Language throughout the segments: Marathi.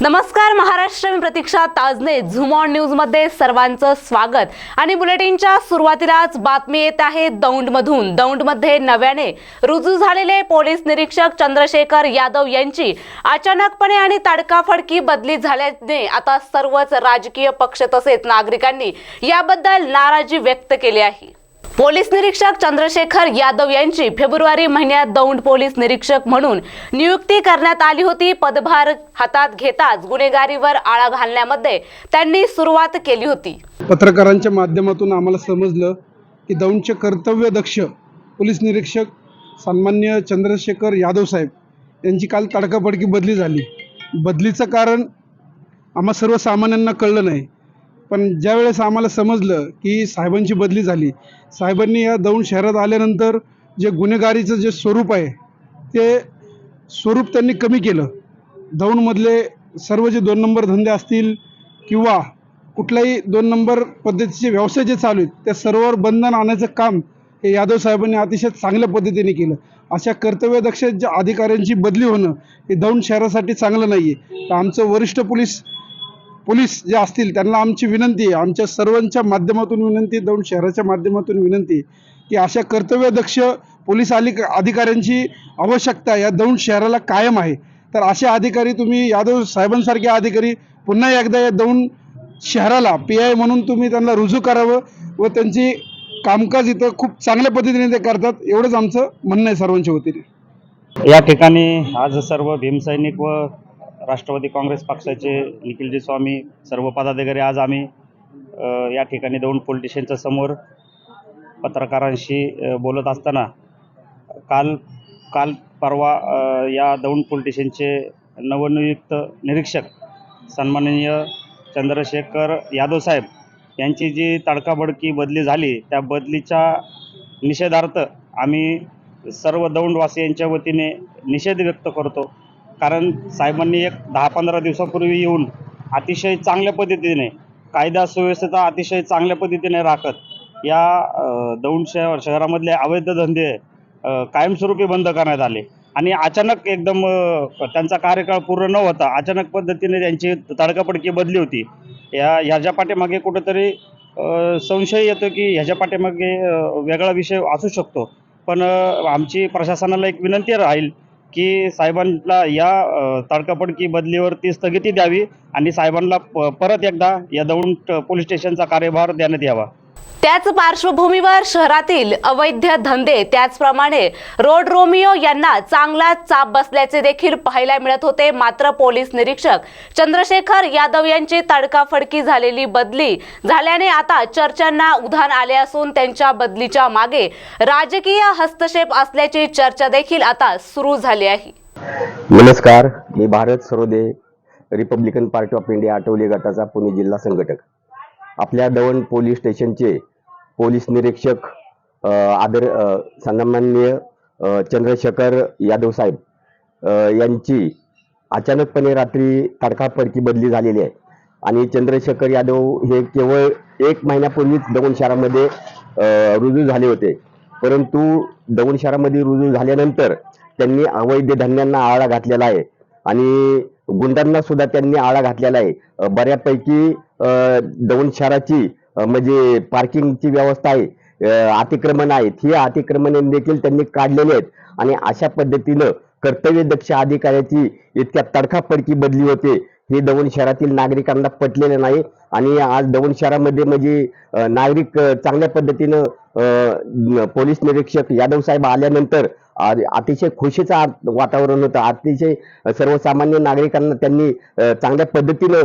नमस्कार महाराष्ट्र मी प्रतीक्षा ताजने. झुमॉन ऑन न्यूजमध्ये सर्वांचं स्वागत. आणि बुलेटिनच्या सुरुवातीलाच बातमी येत आहे दौंडमधून. दौंडमध्ये नव्याने रुजू झालेले पोलीस निरीक्षक चंद्रशेखर यादव यांची अचानकपणे आणि तडकाफडकी बदली झाल्याने आता सर्वच राजकीय पक्ष तसेच नागरिकांनी याबद्दल नाराजी व्यक्त केली आहे. पोलीस निरीक्षक चंद्रशेखर यादव यांची फेब्रुवारी महिन्यात दौंड पोलीस निरीक्षक म्हणून नियुक्ती करण्यात आली होती. पदभार हातात घेताच गुन्हेगारीवर आळा घालण्यामध्ये त्यांनी सुरुवात केली होती. पत्रकारांच्या माध्यमातून आम्हाला समजलं की दौंडचे कर्तव्य दक्ष पोलीस निरीक्षक सन्मान्य चंद्रशेखर यादव साहेब यांची काल तडकाफडकी बदली झाली. बदलीचं कारण आम्हा सर्वसामान्यांना कळलं नाही. पण ज्यावेळेस आम्हाला समजलं की साहेबांची बदली झाली साहेबांनी या दौंड शहरात आल्यानंतर जे गुन्हेगारीचं जे स्वरूप आहे ते स्वरूप त्यांनी कमी केलं. दौंडमधले सर्व जे दोन नंबर धंदे असतील किंवा कुठलाही दोन नंबर पद्धतीचे व्यवसाय जे चालू आहेत त्या सर्वांवर बंधन आणायचं काम हे यादव साहेबांनी अतिशय चांगल्या पद्धतीने केलं. अशा कर्तव्यदक्ष ज्या अधिकाऱ्यांची बदली होणं हे दौंड शहरासाठी चांगलं नाही आहे तर आमचं वरिष्ठ पोलीस पोलीस जे असतील त्यांना आमची विनंती आहे. आमच्या सर्वांच्या माध्यमातून विनंती दौंड शहराच्या माध्यमातून विनंती की अशा कर्तव्यदक्ष पोलीस आली अधिकाऱ्यांची आवश्यकता या दौंड शहराला कायम आहे. तर असे अधिकारी तुम्ही यादव साहेबांसारखे अधिकारी पुन्हा एकदा या दौंड शहराला पी आय म्हणून तुम्ही त्यांना रुजू करावं व त्यांची कामकाज इथं खूप चांगल्या पद्धतीने ते करतात एवढंच आमचं म्हणणं आहे सर्वांच्या वतीने. या ठिकाणी आज सर्व भीमसैनिक व राष्ट्रवादी काँग्रेस पक्षाचे निखिलजी स्वामी सर्व पदाधिकारी आज आम्ही या ठिकाणी दौंड पोलीस समोर पत्रकारांशी बोलत असताना काल काल परवा या दौंड पोलीस नवनियुक्त निरीक्षक सन्माननीय चंद्रशेखर यादव साहेब यांची जी तडकाबडकी बदली झाली त्या बदलीच्या निषेधार्थ आम्ही सर्व दौंडवासियांच्या वतीने निषेध व्यक्त करतो. कारण साहेबांनी एक दहा पंधरा दिवसापूर्वी येऊन अतिशय चांगल्या पद्धतीने कायदा सुव्यवस्थेचा अतिशय चांगल्या पद्धतीने राखत या दौंड शहर शहरामधले अवैध धंदे कायमस्वरूपी बंद करण्यात आले. आणि अचानक एकदम त्यांचा कार्यकाळ पूर्ण न होता अचानक पद्धतीने त्यांची तडकापडकी बदली होती. या ह्याच्या पाठीमागे कुठंतरी संशय येतो की ह्याच्या पाठीमागे वेगळा विषय असू शकतो. पण आमची प्रशासनाला एक विनंती राहील की साहेबांना या अ, बदलीवरती स्थगिती द्यावी आणि साहेबांना प- परत एकदा या दौंड पोलीस स्टेशनचा कार्यभार देण्यात यावा. त्याच पार्श्वभूमीवर शहरातील अवैध धंदे त्याचप्रमाणे रोड रोमिओ यांना चांगला चाप बसल्याचे देखील पाहायला मिळत होते. मात्र पोलीस निरीक्षक चंद्रशेखर यादव यांची तडकाफडकी झालेली बदली झाल्याने आता चर्चांना उधाण आले असून त्यांच्या बदलीच्या मागे राजकीय हस्तक्षेप असल्याची चर्चा देखील आता सुरू झाली आहे. नमस्कार मी Bharat Sarode Republican Party of India Athawale गटाचा पुणे जिल्हा संघटक. आपल्या दवण पोलीस स्टेशनचे पोलीस निरीक्षक आदर अ, सन्माननीय चंद्रशेखर यादव साहेब यांची अचानकपणे रात्री तडकाफडकी बदली झालेली आहे. आणि चंद्रशेखर यादव हे केवळ एक महिन्यापूर्वीच दौंड शहरामध्ये रुजू झाले होते. परंतु दौंड शहरामध्ये रुजू झाल्यानंतर त्यांनी अवैध धान्यांना आळा घातलेला आहे. आणि गुंडांना सुद्धा त्यांनी आळा घातलेला आहे. बऱ्यापैकी दौंड शहराची म्हणजे पार्किंगची व्यवस्था आहे. अतिक्रमण आहेत. ही अतिक्रमणे देखील त्यांनी काढलेली आहेत. आणि अशा पद्धतीनं कर्तव्यदक्ष अधिकाऱ्याची इतक्या तडकाफडकी बदली होते. हे दौंड शहरातील नागरिकांना पटलेले नाही. आणि आज दौंड शहरामध्ये म्हणजे नागरिक चांगल्या पद्धतीनं पोलीस निरीक्षक यादव साहेब आल्यानंतर अतिशय खुशीचं वातावरण होतं. अतिशय सर्वसामान्य नागरिकांना त्यांनी चांगल्या पद्धतीनं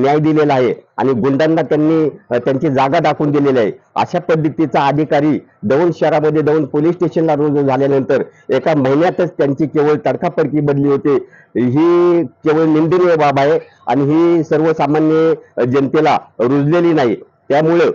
न्याय दिलेला आहे आणि गुंडांना त्यांनी त्यांची जागा दाखवून दिलेली आहे. अशा पद्धतीचा अधिकारी दौंड शहरामध्ये दौंड पोलीस स्टेशनला रुजू झाल्यानंतर एका महिन्यातच त्यांची केवळ तडकाफडकी बदली होते. ही केवळ निंदनीय बाब आहे आणि ही सर्वसामान्य जनतेला रुजलेली नाही. त्यामुळं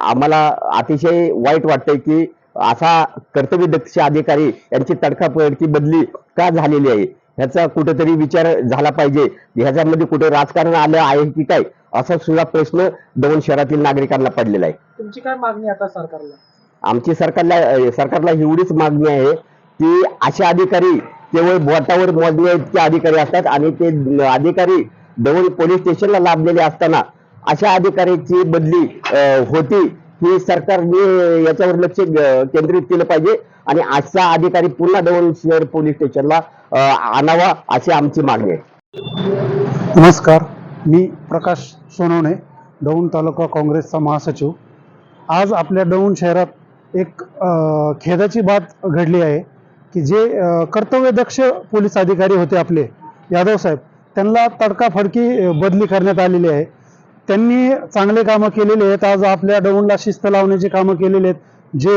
आम्हाला अतिशय वाईट वाटतंय की असा कर्तव्यदक्ष अधिकारी यांची तडकाफडकी बदली का झालेली आहे? ह्याचा कुठेतरी विचार झाला पाहिजे. ह्याच्यामध्ये कुठे राजकारण आलं आहे की काय? असा सुद्धा प्रश्न दौंड शहरातील नागरिकांना पडलेला आहे. तुमची काय मागणी आता सरकारला? आमची सरकारला सरकारला एवढीच मागणी आहे की असे अधिकारी केवळ बोटावर मोजण्या इतके अधिकारी असतात आणि ते अधिकारी दौंड पोलीस स्टेशनला लाभलेले असताना अशा अधिकाऱ्याची बदली होती. की सरकारने याच्यावर लक्ष केंद्रित केलं पाहिजे. आणि असा अधिकारी पुन्हा दौंड शहर पोलीस स्टेशनला आणावा अशी आमची मागणी आहे. नमस्कार. मी प्रकाश सोनवणे दौंड तालुका काँग्रेसचा महासचिव. आज आपल्या दौंड शहरात एक खेदाची बात घडली आहे की जे कर्तव्यदक्ष पोलीस अधिकारी होते आपले यादव साहेब त्यांना तडकाफडकी बदली करण्यात आलेली आहे. त्यांनी चांगले कामं केलेले आहेत. आज आपल्या दौंडला शिस्त लावण्याची कामं केलेली आहेत. जे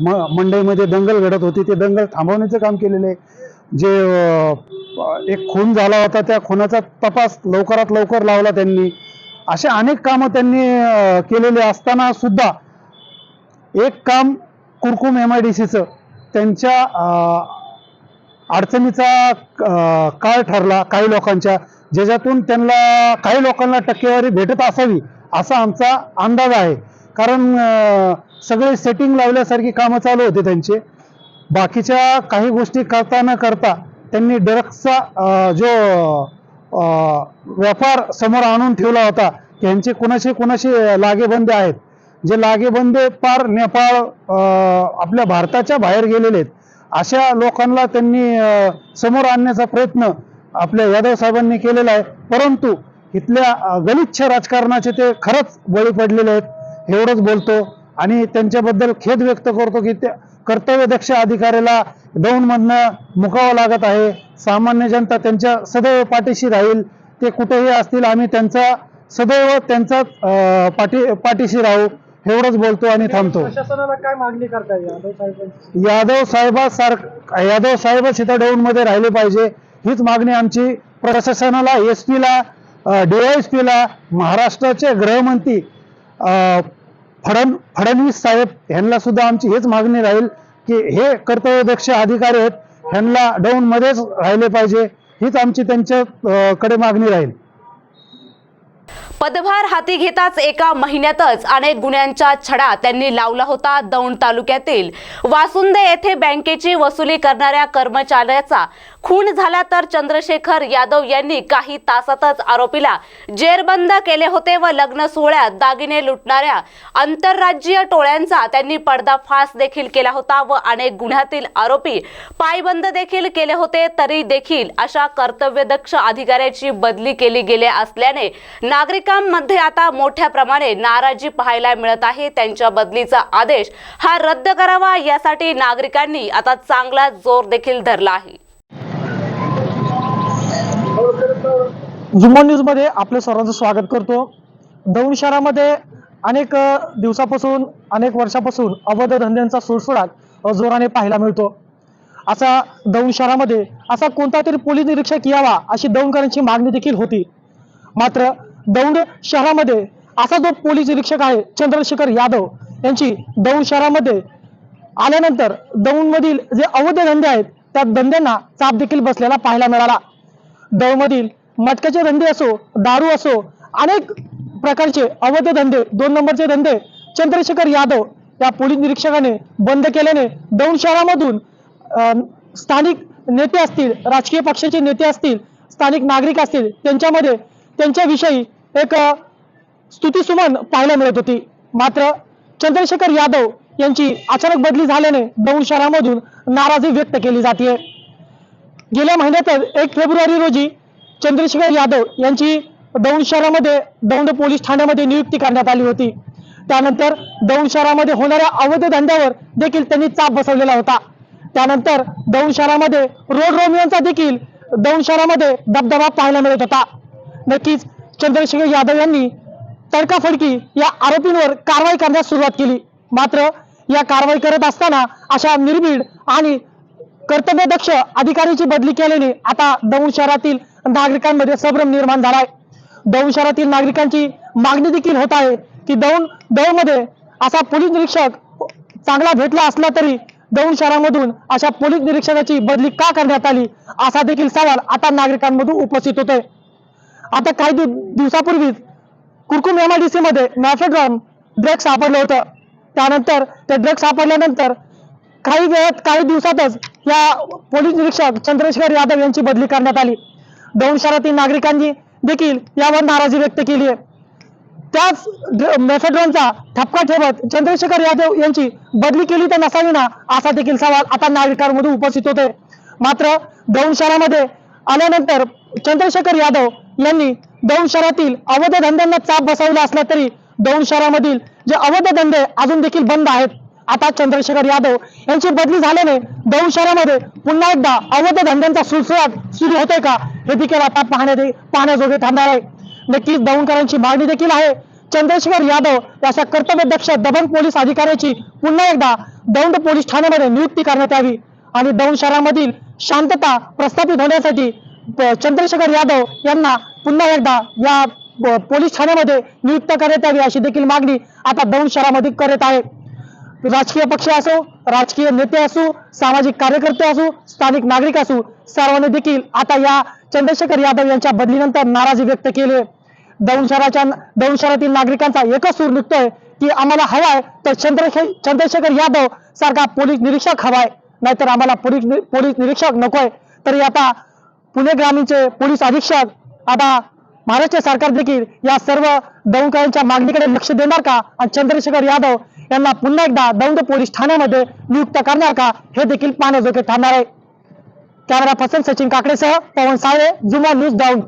म मंडईमध्ये दंगल घडत होती ते दंगल थांबवण्याचं काम केलेले आहे. जे एक खून झाला होता त्या खुनाचा तपास लवकरात लवकर लावला त्यांनी. असे अनेक कामं त्यांनी केलेले असताना सुद्धा एक काम कुरकुम एम आय डी सीचं त्यांच्या अडचणीचा काळ ठरला काही लोकांच्या ज्याच्यातून त्यांना काही लोकांना टक्केवारी भेटत असावी असा आमचा अंदाज आहे. कारण सगळे सेटिंग लावल्यासारखी कामं चालू होते त्यांचे. बाकीच्या काही गोष्टी करता न करता त्यांनी ड्रग्सचा जो व्यापार समोर आणून ठेवला होता त्यांचे कुणाशी कुणाशी लागेबंदे आहेत? जे लागेबंदे पार नेपाळ आपल्या भारताच्या बाहेर गेलेले आहेत. अशा लोकांना त्यांनी समोर आणण्याचा प्रयत्न आपल्या यादव साहेबांनी केलेला आहे. परंतु इथल्या गलिच्छ राजकारणाचे ते खरंच बळी पडलेले आहेत. एवढंच बोलतो. आणि त्यांच्याबद्दल खेद व्यक्त करतो की त्या कर्तव्यदक्ष अधिकाऱ्याला दौंडमधनं मुकावं लागत आहे. सामान्य जनता त्यांच्या सदैव पाठीशी राहील. ते कुठेही असतील आम्ही त्यांचा सदैव त्यांचा पाठी पाठीशी राहू. एवढंच बोलतो आणि थांबतो. प्रशासनाला काय मागणी करताय? यादव साहेबांची. यादव साहेबासार यादव साहेबच इथं दौंडमध्ये राहिले पाहिजे. हीच मागणी आमची. प्रशासनाला एस पीला डीवायएसपीला महाराष्ट्राचे गृहमंत्री फडण फडणवीस साहेब यांना सुद्धा आमची हेच मागणी राहील की हे कर्तव्यदक्ष अधिकारी आहेत ह्यांना दौंडमध्येच राहिले पाहिजे. हीच आमची त्यांच्या कडे मागणी राहील. पदभार हाती घेताच एका महिन्यातच अनेक गुन्ह्यांचा छडा त्यांनी लावला होता दौंड तालुक्यातील वासुंदे येथे बँकेची वसुली करणाऱ्या कर्मचाऱ्याचा खून झाला तर चंद्रशेखर यादव यांनी काही तासातच आरोपीला जेरबंद केले होते व लग्न सोहळ्यात दागिने लुटणाऱ्या आंतरराज्यीय टोळ्यांचा त्यांनी पडदाफास देखील केला होता व अनेक गुन्ह्यातील आरोपी पायबंद देखील केले होते तरी देखील अशा कर्तव्यदक्ष अधिकाऱ्याची बदली केली गेली असल्याने नागरिकांमध्ये आता मोठ्या प्रमाणे नाराजी पाहायला मिळत आहे. त्यांच्या बदलीचा आदेश हा रद्द करावा यासाठी नागरिकांनी आता चांगला जोर देखील धरला आहे. जुम्मन न्यूजमध्ये आपलं सर्वांचं स्वागत करतो. दौंड शहरामध्ये अनेक दिवसापासून अनेक वर्षापासून अवैध धंद्यांचा सुळसुळाट जोराने पाहायला मिळतो. असा दौंड शहरामध्ये असा कोणता तरी पोलीस निरीक्षक यावा अशी दौंडकरांची मागणी देखील होती. मात्र दौंड शहरामध्ये असा जो पोलीस निरीक्षक आहे चंद्रशेखर यादव यांची दौंड शहरामध्ये आल्यानंतर दौंडमधील जे अवैध धंदे आहेत त्या धंद्यांना चाप देखील बसलेला पाहायला मिळाला. दौंडमधील मटक्याचे धंदे असो दारू असो अनेक प्रकारचे अवैध धंदे दोन नंबरचे धंदे चंद्रशेखर यादव या पोलीस निरीक्षकाने बंद केल्याने दौंड शहरामधून अं, स्थानिक नेते असतील राजकीय पक्षाचे नेते असतील स्थानिक नागरिक असतील त्यांच्यामध्ये त्यांच्याविषयी एक स्तुतीसुमान स्तुतीसुमन पाहायला मिळत होती. मात्र चंद्रशेखर यादव यांची अचानक बदली झाल्याने दौंड शहरामधून नाराजी व्यक्त केली जाते. गेल्या महिन्यातच एक फेब्रुवारी रोजी चंद्रशेखर यादव यांची दौंड शहरामध्ये दौंड पोलीस ठाण्यामध्ये नियुक्ती करण्यात आली होती. त्यानंतर दौंड शहरामध्ये होणाऱ्या अवैध धंद्यावर देखील त्यांनी चाप बसवलेला होता. त्यानंतर दौंड शहरामध्ये रोड रोमियांचा देखील दौंड शहरामध्ये दबदबा पाहायला मिळत होता. नक्कीच चंद्रशेखर यादव यांनी तडकाफडकी या आरोपींवर कारवाई करण्यास सुरुवात केली. मात्र या कारवाई करत असताना अशा निर्भीड आणि कर्तव्यदक्ष अधिकाऱ्याची बदली केल्याने आता दौंड शहरातील नागरिकांमध्ये संभ्रम निर्माण झालाय दौंड शहरातील नागरिकांची मागणी देखील होत आहे की दौंड दौंडमध्ये असा पोलीस निरीक्षक चांगला भेटला असला तरी दौंड शहरामधून अशा पोलीस निरीक्षकाची बदली का करण्यात आली असा देखील सवाल आता नागरिकांमधून उपस्थित होतोय. आता काही दिवसापूर्वीच कुरकुम एमआयडीसी मध्ये मॅफेड्रॉन ड्रग सापडलं होतं. त्यानंतर ते ड्रग सापडल्यानंतर काही वेळात काही दिवसातच या पोलीस निरीक्षक चंद्रशेखर यादव यांची बदली करण्यात आली. दौंड शहरातील नागरिकांनी देखील यावर नाराजी व्यक्त केली आहे. त्याच ड्र- मेफेड्रॉनचा ठपका ठेवत चंद्रशेखर यादव यांची बदली केली तर नसावी ना असा देखील सवाल आता नागरिकांमधून उपस्थित होते मात्र दौंड शहरामध्ये आल्यानंतर चंद्रशेखर यादव यांनी दौंड शहरातील अवैध धंद्यांना चाप बसवला असला तरी दौंड शहरामधील जे अवैध धंदे अजून देखील बंद आहेत. आता चंद्रशेखर यादव यांची बदली झाल्याने दौंड शहरामध्ये पुन्हा एकदा अवैध धंद्यांचा सुळसुळाट सुरू होतोय का? हे देखील आता पाहण्या पाहण्याजोगे थांबणार आहे. नक्कीच दौंडकरांची मागणी देखील आहे. चंद्रशेखर यादव अशा कर्तव्यदक्ष दबंग पोलीस अधिकाऱ्याची पुन्हा एकदा दौंड पोलीस ठाण्यामध्ये नियुक्ती करण्यात यावी आणि दौंड शहरामधील शांतता प्रस्थापित होण्यासाठी चंद्रशेखर यादव यांना पुन्हा एकदा या पोलीस ठाण्यामध्ये नियुक्त करण्यात यावी अशी देखील मागणी आता दौंड शहरामध्ये करत आहे. राजकीय पक्ष असो राजकीय नेते असो सामाजिक कार्यकर्ते असो स्थानिक नागरिक असो सर्वांनी देखील आता या चंद्रशेखर यादव यांच्या बदलीनंतर नाराजी व्यक्त केली. दौंड शहराच्या दौंड शहरातील नागरिकांचा एकच सूर निघतोय की आम्हाला हवाय तर चंद्रशे चंद्रशेखर यादव सारखा पोलीस निरीक्षक हवाय नाहीतर आम्हाला पोलीस पोलीस निरीक्षक नकोय. तरी आता पुणे ग्रामीणचे पोलीस अधीक्षक आता महाराष्ट्र सरकार देखील या सर्व दौंडकरांच्या मागणीकडे लक्ष देणार का? आणि चंद्रशेखर यादव यांना पुन्हा एकदा दौंड पोलीस ठाण्यामध्ये नियुक्त करणार का? हे देखील पाहण्याजोगे ठरणार आहे. कॅमेरा पर्सन सचिन काकडेसह पवन साळे जुमा न्यूज दौंड.